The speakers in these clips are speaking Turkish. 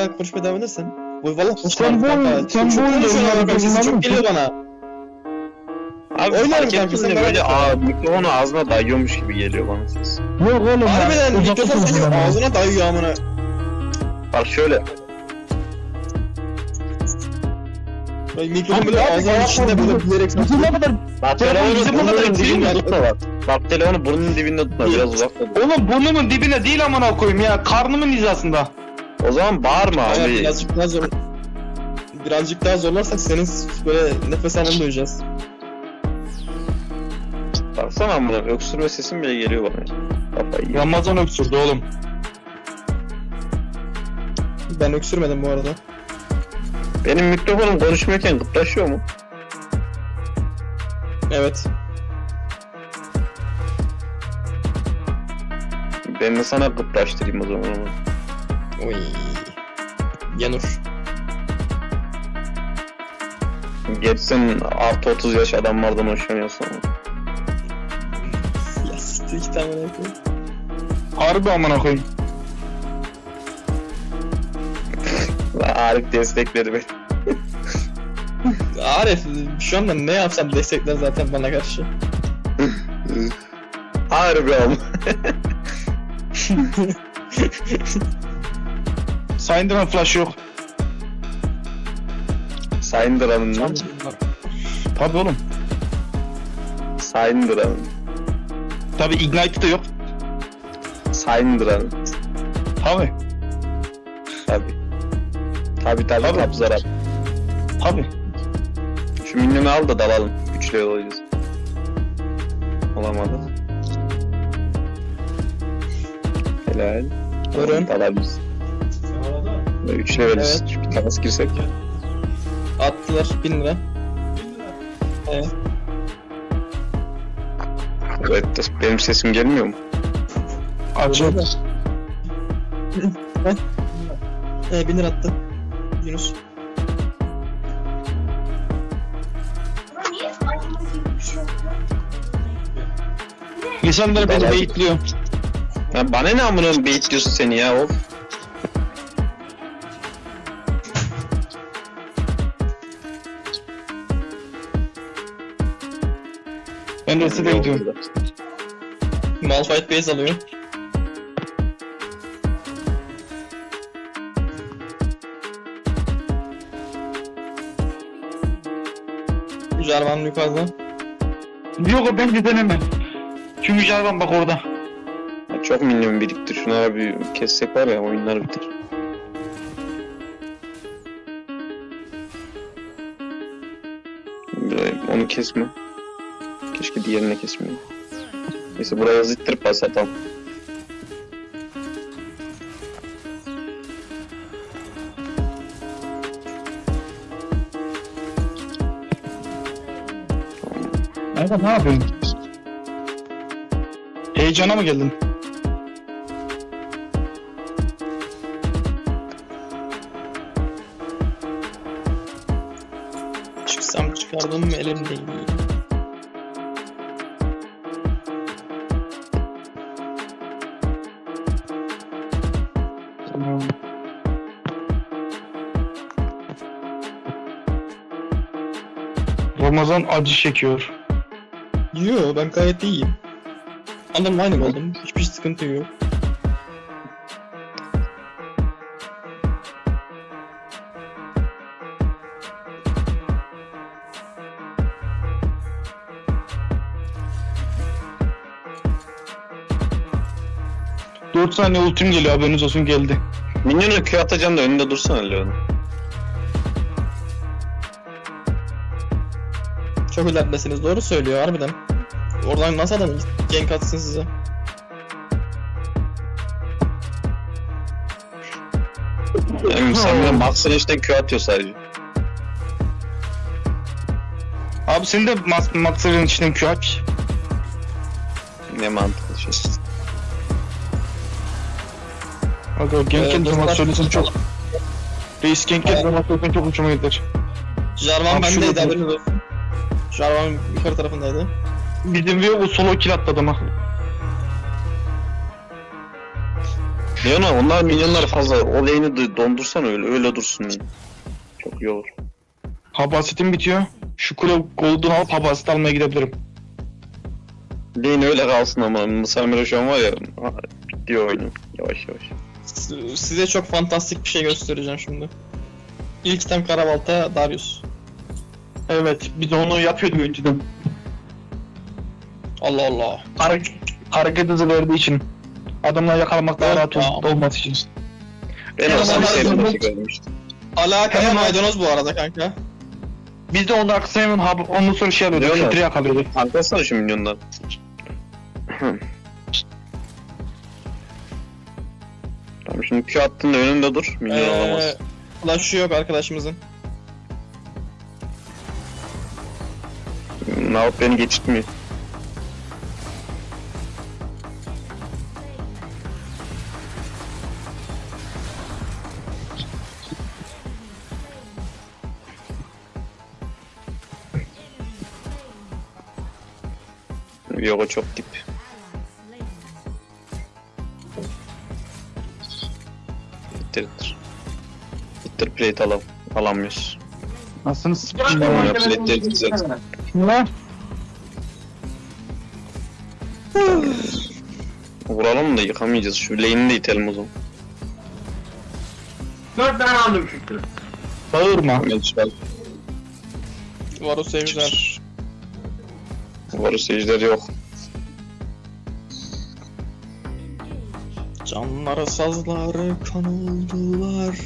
daha konuşmaya devam edersen. Bu valla Sen bu oyun- sen bu abi, sesi adamlar çok geliyor bana. Abi Oynarım fark kanka, ettim sen de merak böyle etme. aa, mikrofonu ağzına dayıyormuş gibi geliyor bana ses. Yok oğlum ya. Harbiden uzakta mikrofon seni konuşuyorum ağzına dayıyor amına. Bak şöyle. Böyle Mikrofon Abi böyle abi, ağzının ya, içinde böyle bu- bilerek Bizim ne kadar Bak Telefon telefonu bizim burnunun kadar dibinde değil mi? tutma bak. Bak telefonu burnunun dibinde tutma biraz uzakta dur. Oğlum burnumun dibine değil amına koyayım ya. Karnımın hizasında. O zaman bağırma abi. birazcık daha zor birazcık daha zorlarsak senin böyle nefes almanı duyacağız. Baksana amına öksürme sesim bile geliyor bana. Kafayı. Ramazan öksürdü oğlum. Ben öksürmedim bu arada. Benim mikrofonum konuşmuyorken gıplaşıyor mu? Evet. Ben de sana gıplaştırayım o zaman. Oy. Yanur. Geçsen artı 30 yaş adamlardan hoşlanıyorsun. Ya siktir iki tane yapayım. Harbi amına koyayım. Arif destekleri beni. Arif şu anda ne yapsam destekler zaten bana karşı. Harbi ama. Syndrome flash yok. Sayındıranın lan. Tabi oğlum. Sayındıranın. Tabi ignite de yok. Sayındıranın. Tabi. Tabi. Tabi tabi Tabii. kapzara. Tabi. Şu minyonu al da dalalım. Üçlü yol olacağız. Olamadı. Helal. Buyurun. Dalabiliriz. Böyle Üç leveliz. Evet. Bir takas girsek. Attılar 1000 lira. Evet. Evet, benim sesim gelmiyor mu? Açıl. Ee 1000 lira attı. Yunus. Şey? Lisandro beni beyitliyor. Ya bana ne amına beyit diyorsun seni ya of. Ben resete gidiyorum. Malphite base alıyor. Jarvan yukarıda. Yok o bence deneme. Çünkü Jarvan bak orada. Ya Çok minyon biriktir. Şunları bir kessek var ya oyunlar bitir. Böyle Onu kesme. Keşke diğerini kesmeyeyim. Neyse buraya zittirip pas atalım. Nerede ne yapıyorsun? Heyecana mı geldin? Çıksam çıkardım mı elim değil. Ramazan acı çekiyor. Yo ben gayet iyiyim. Adam aynı oldum. Hiçbir sıkıntı yok. Dört saniye ultim geliyor haberiniz olsun geldi. Minyonu Q atacağım da önünde dursana Leon. Çok ileridesiniz doğru söylüyor harbiden. Oradan nasıl adam gank atsın size? Yani sen bile Max işte Q atıyor sadece. Abi senin de Max Maxer'ın içinden Q aç. Ne mantıklı şey. Aga Genken Ee, zaman dostlar- söylesen çok. Reis Genken zaman söylesen çok hoşuma gider. Jarvan Abi bendeydi şurada- haberiniz olsun. Jarvan yukarı tarafındaydı. Bizim Vivo solo kill atladı ama. Leona onlar milyonlar fazla. O lane'i de dondursan öyle. Öyle dursun. yani. Çok iyi olur. Habasitim bitiyor. Şu kule golden alıp habasit almaya gidebilirim. Lane öyle kalsın ama. Samira şu an var ya. ha, Gidiyor oyunu. Yavaş yavaş. S- Size çok fantastik bir şey göstereceğim şimdi. İlk item Karabalta Darius. Evet biz onu yapıyorduk önceden. Allah Allah. Hareket, hareket hızı verdiği için. Adamları yakalamak daha rahat ol- olması için. Ben nasıl görmüştüm. Alakaya Hemen- maydanoz bu arada kanka. Biz de onun arkasına hemen hab- ondan sonra şey alıyorduk. Leona. Filtre yakalıyorduk. Arkasana şu milyondan. tamam şimdi Q attığında önünde dur. Milyon alamaz. Ee, flash'ı yok arkadaşımızın. Naut beni geçirtmiyor. Yok o çok dip. İttir ittir. İttir plate alam. Alamıyoruz. Aslında s**tim Tamam, ya. ya, plate ittireceğiz. Ne? Vuralım da yıkamayacağız. Şu lane'i de itelim o zaman. Bağırma. Varus Ejder. Varus ejder yok. Canları sazları kan oldular.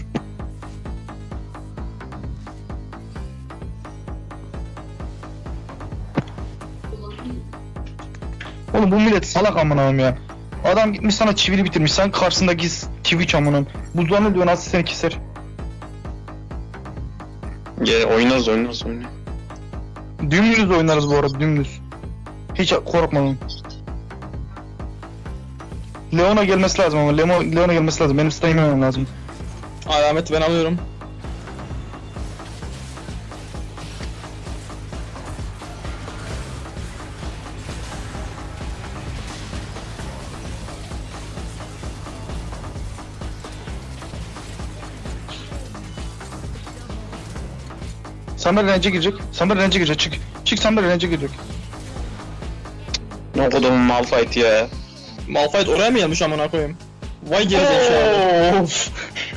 Oğlum bu millet salak amına koyayım ya. Adam gitmiş sana çivili bitirmiş. Sen karşısındaki Twitch amına. Buzlarını diyor nasıl seni keser. Gel oynarız oynarız oynarız. Dümdüz oynarız bu arada dümdüz. Hiç korkmadım. Leona gelmesi lazım ama Leona, Leona gelmesi lazım. Benim yememem lazım. Alameti ben alıyorum. Sander rence girecek. Sander rence girecek. Çık. Çık Sander rence girecek. Ne kodumun Malphite ya. Malphite oraya mı gelmiş amına koyayım? Vay gerizekalı. Of.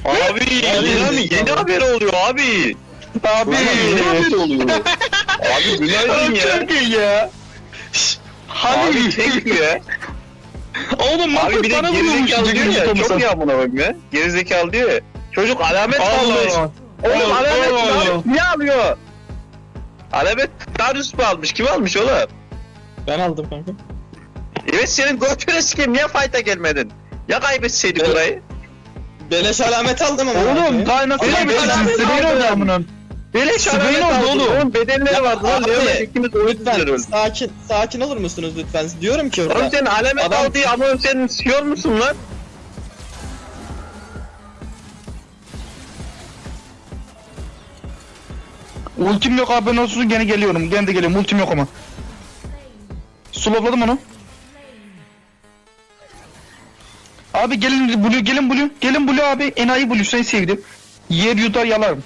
Abi yeni, yeni, yeni haber oluyor abi. Abi. yeni haber oluyor. abi günaydın ya. Çok iyi ya. Hadi. Abi tek ya. Oğlum Abi bir de bana vuruyormuş gerizekalı diyor ya. Çok iyi amına koyayım ya. Gerizekalı diyor ya. Çocuk alamet almış. Oğlum Allah, alamet. Darius niye alıyor? Alamet Darius mu almış? Kim almış oğlum? Ben aldım kanka. Evet senin götüne sikeyim niye fight'a gelmedin? Ya kaybetseydik Evet. orayı? Beleş alamet aldım ama. Oğlum daha nasıl Oğlum, Sibeyir aldım. oldu amına. Beleş alamet oldu oğlum. Oğlum bedenleri vardı lan. abi, Leon'a ikimiz Lütfen sakin sakin olur musunuz lütfen? Diyorum ki Oğlum orada. sen alamet Adam- aldı ama sen siyor musun lan? Ultim yok abi ben olsun gene geliyorum. Gene de geliyorum. Ultim yok ama. Slowladım onu. Abi gelin Blue, gelin Blue. Gelin Blue abi. Enayi Blue seni sevdim. Yer yutar yalarım.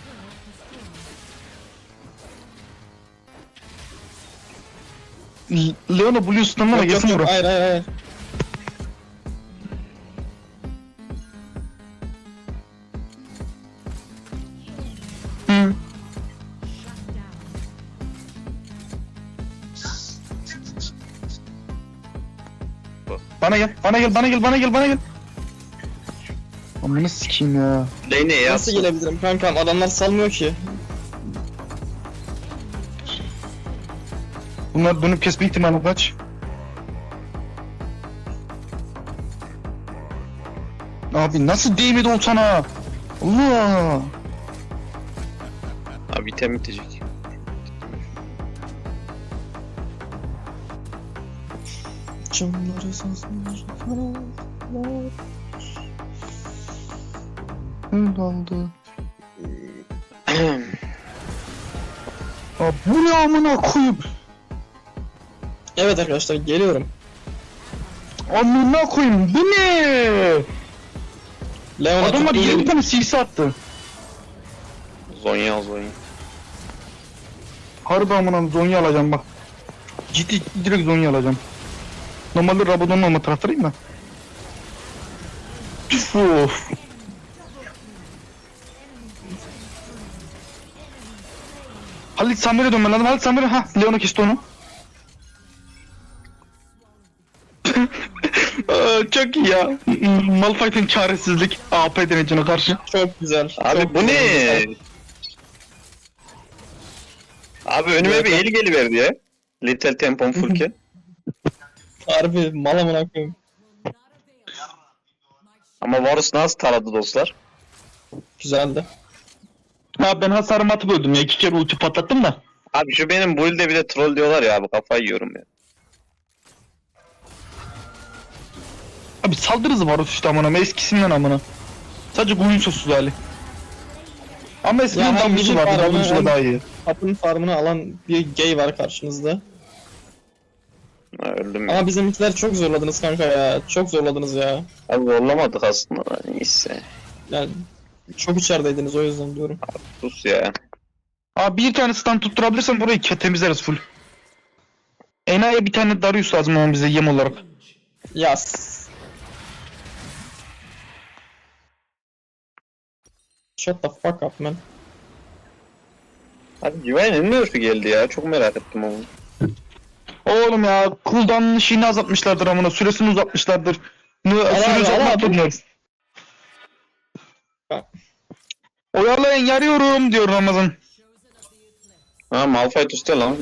Leona Blue stunlama gelsin bura. Hayır hayır hayır. Bana gel, bana gel, bana gel, bana gel, bana gel. Amına sikeyim ya. Lane'e ya. Nasıl gelebilirim kankam? Adamlar salmıyor ki. Bunlar dönüp kesme ihtimali kaç? Abi nasıl değmedi o sana? Allah! Abi item bitecek. Kan oldular. Öyle oldu. Abi bu ne amına koyup? Evet arkadaşlar geliyorum. Amına koyayım bu ne? Leon'a Adamlar 20 tane CC attı. Zonya al Zonya. Harbi amına Zonya alacağım bak. Ciddi direkt Zonya alacağım. Normalde Rabadon'un olma taraftarıyım. Üf, Of. Halit Samir'e dönmen lazım. Halit Samir'e ha Leon'a kesti onu. Aa, Çok iyi ya. Malphite'in çaresizlik AP denecine karşı. Çok güzel. Abi çok bu güzel. ne? Abi önüme bir el geliverdi ya. Little tempom fullken. Harbi mal amına koyayım. Ama Varus nasıl taradı dostlar? Güzeldi. Ha ben hasarımı atıp öldüm ya. iki kere ulti patlattım da. Abi şu benim build'e bir de troll diyorlar ya abi kafayı yiyorum ya. Abi saldırı hızı var işte amına eskisinden amına. Sadece oyun sosuz hali. Ama eskiden Ya hem bizim vardı, farmı W'su da hem- daha iyi. Kapının farmını alan bir gay var karşınızda. Ha, öldüm ya. Ama bizimkiler çok zorladınız kanka ya. Çok zorladınız ya. Abi zorlamadık aslında da neyse. Yani çok içerideydiniz o yüzden diyorum. Sus ya. Abi bir tane stand tutturabilirsen burayı temizleriz full. Ena'ya bir tane Darius lazım ama bize yem olarak. Yas. Shut the fuck up man. Abi Güven'in nerf'i geldi ya çok merak ettim onu. Oğlum ya cooldown'ın şeyini azaltmışlardır amına süresini uzatmışlardır. Ne süre uzatmak durmuyor. Oyalayın yarıyorum diyor Ramazan. Ha Malphite üstte lan.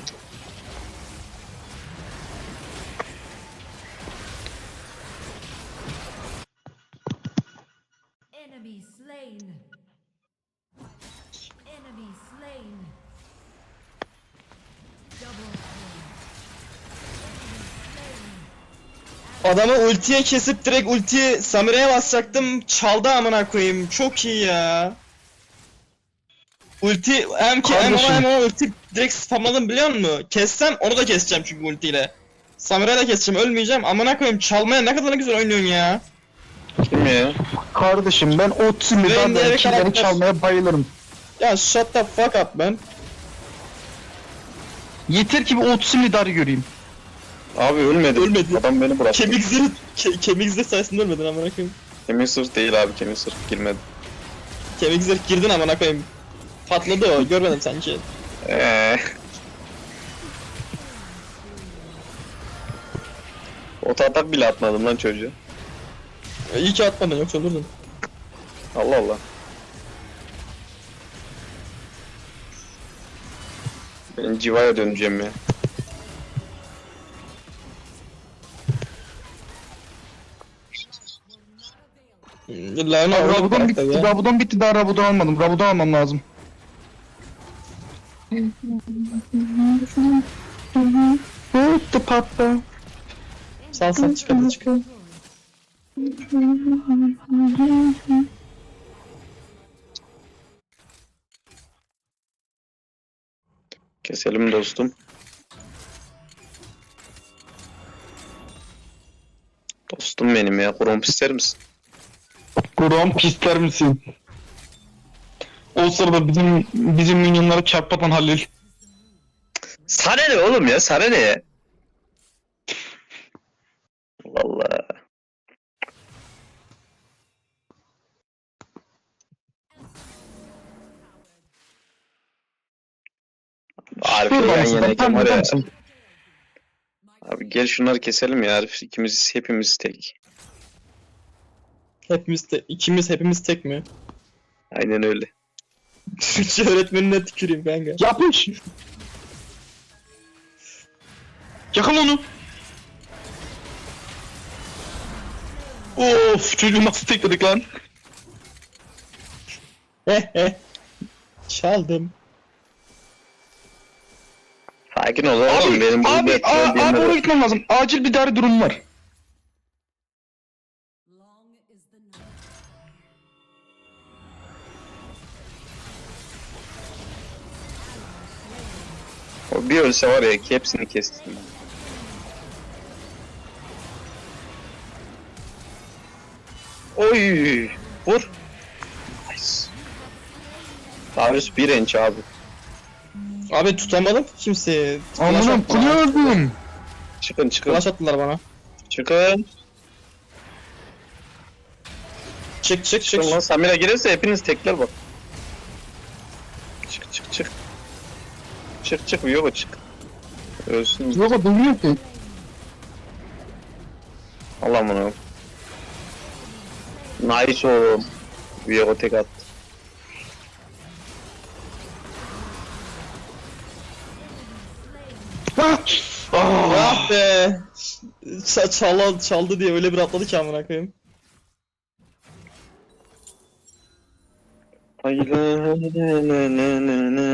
Adamı ultiye kesip direkt ulti Samire'ye basacaktım. Çaldı amına koyayım. Çok iyi ya. Ulti hem ki hem ona hem ona ulti direkt spamladım biliyor musun? Kessem onu da keseceğim çünkü ultiyle. Samire'yi de keseceğim ölmeyeceğim. Amına koyayım çalmaya ne kadar güzel oynuyorsun ya. Kim ya? Kardeşim ben o timi Benim de karakter- çalmaya bayılırım. Ya shut the fuck up man. Yeter ki bir o timi dar göreyim. Abi ölmedi. Ölmedi. Adam beni bıraktı. Kemik zırh, ke- kemik zırh sayesinde ölmedin amına koyayım. Kemik sırf değil abi kemik sırf girmedi. Kemik zırh girdin amına koyayım. Patladı o görmedim sanki. Eee. Ota atak bile atmadım lan çocuğu. İyi ki atmadın yoksa ölürdün. Allah Allah. Ben civaya döneceğim ya. Leon'a Abi Rabudon bitti, ya. Rabudon bitti daha Rabudon almadım. Rabudon almam lazım. Bitti patla. Sal sal çık hadi çık. Keselim dostum. Dostum benim ya. Kromp ister misin? Kuram pisler misin? O sırada bizim bizim minyonları çarpatan Halil. Sana ne oğlum ya? Sana ne ya? Allah Allah. Arif Şurada yan yanayken var ya. Abi gel şunları keselim ya Arif. İkimiz hepimiz tek. Hepimiz te ikimiz hepimiz tek mi? Aynen öyle. Türkçe öğretmenine tüküreyim kanka. Yapmış. Yakal onu. Of çocuğu nasıl tekledik lan? He he. Çaldım. Sakin ol oğlum Abi, benim abi, a- abi oraya gitmem lazım. Acil bir dar durum var. O bir ölse var ya hepsini kestim. Oy! Vur. Nice. Darius bir enç abi. Abi tutamadım ki kimseyi. Attılar. kule öldüm. Çıkın çıkın. Flash attılar bana. Çıkın. Çık çık çık. Çıkın lan Samira gelirse hepiniz tekler bak. Çık çık yok çık. Ölsün. Yok duymuyor ki. Allah bunu. Nice oğlum. Viego tek attı. Ah! Ah! Ah be. Ç- çala, çaldı diye öyle bir atladı ki amına koyayım.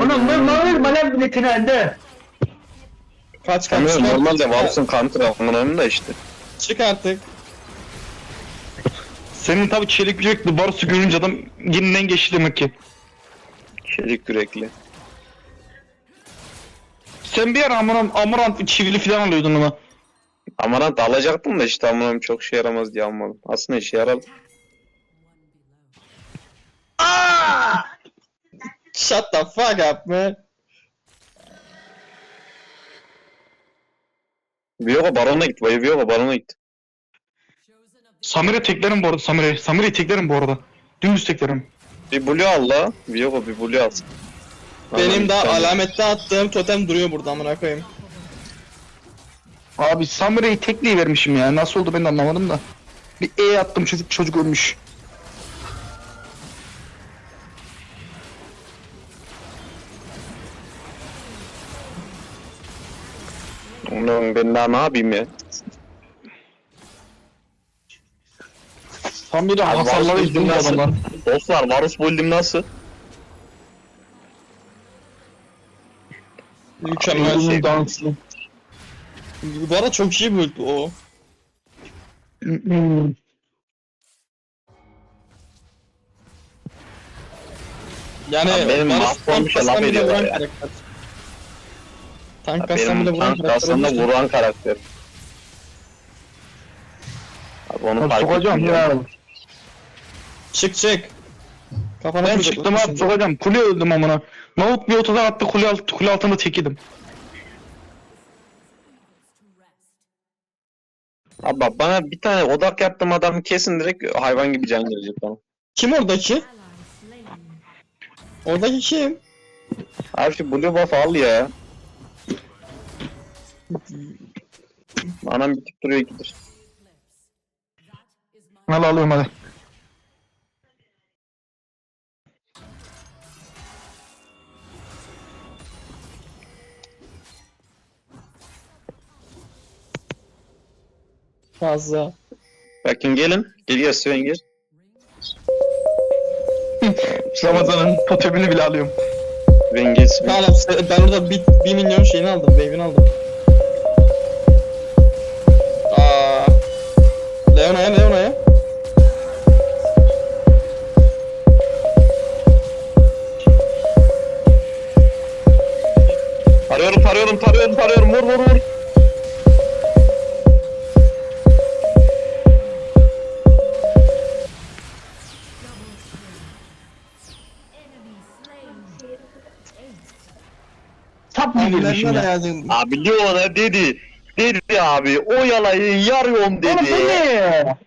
Oğlum ben mavi malam milletine elde. Kaç kaç. Çık normalde artık. Vals'ın counter almanın da işte. Çık artık. Senin tabi çelik yürekli Varus'u görünce adam yeniden geçti demek ki. Çelik yürekli. Sen bir ara amuran, amuran çivili falan alıyordun ama. Amarant alacaktım da işte amarant çok şey yaramaz diye almadım. Aslında işe yarar. Shut the fuck up man. Viego barona git. Vay Viego barona git. Samire teklerim bu arada Samire. Samire'yi teklerim bu arada. Dümdüz teklerim. Bir blue al la. Viego bir blue al. Benim daha alamette attığım totem duruyor burada amına koyayım. Abi Samire'yi tekliği vermişim ya. Nasıl oldu ben de anlamadım da. Bir E attım çocuk çocuk ölmüş. Oğlum ben daha ne yapayım ya? Samire Abi hasarları Varus izliyor build'im adamlar. nasıl? Dostlar Varus build'im nasıl? Mükemmel Ölümün şey. dansı. Bu arada çok iyi build o. Yani Abi benim mahvolmuş ya, laf ediyorlar ya. karakter. Tank Benim vuran tank karakter. aslında vuran karakter. Abi onu fark sokacağım ettim ya. Çık çık. Kafana Ben çıktım abi sokacağım. Kule öldüm amına. Mahmut bir otodan attı kule, alt, kule altında tekidim. Abi bak bana bir tane odak yaptım adam kesin direkt hayvan gibi can gelecek bana. Kim oradaki? Oradaki kim? Abi şu blue buff al ya. Anam bitip duruyor ikidir. Al alıyorum hadi. Fazla. Bakın gelin. Gel gel Sven gel. Ramazan'ın totemini bile alıyorum. Sven gel Sven. Ben orada bir, bir milyon şeyini aldım. Wave'ini aldım. Leona'ya Leona'ya. Tarıyorum tarıyorum tarıyorum tarıyorum vur vur vur. Slain. Tap mı girmişim ya? Abi Leona dedi. Dedi abi o yalayı yarıyorum Oğlum bu dedi. ne?